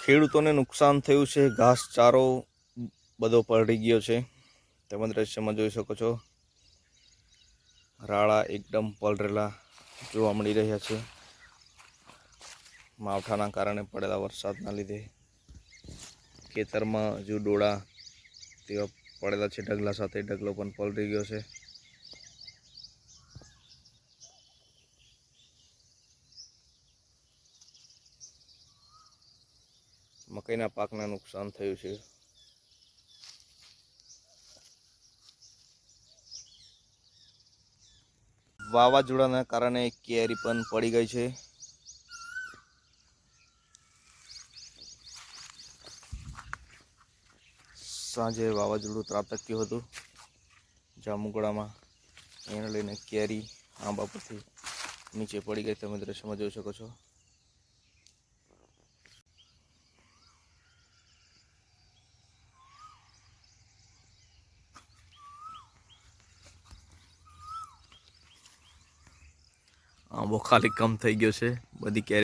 ખેડૂતોને નુકસાન થયું છે. ઘાસચારો બધો પલળી ગયો છે. તેમજ દ્રશ્યમાં જોઈ શકો છો. રાળા એકદમ પલરેલા જોવા મળી રહ્યા છે. માવઠાના કારણે પડેલા વરસાદના લીધે ખેતરમાં હજુ ડોળા તેવા પડેલા છે. ઢગલા સાથે ઢગલો પણ પલળી ગયો છે. મકાઈના પાકને નુકસાન થયું છે. વાવાઝોડાના કારણે કેરી પણ પડી ગઈ છે. સાંજે વાવાઝોડું ત્રાટક્યું હતું. જામુગડામાં એને લઈને કેરી આંબા પરથી નીચે પડી ગઈ. તમે દ્રશ્યમાં જોઈ શકો છો. આંબો ખાલી કમ થઈ ગયો છે. બધી કેરી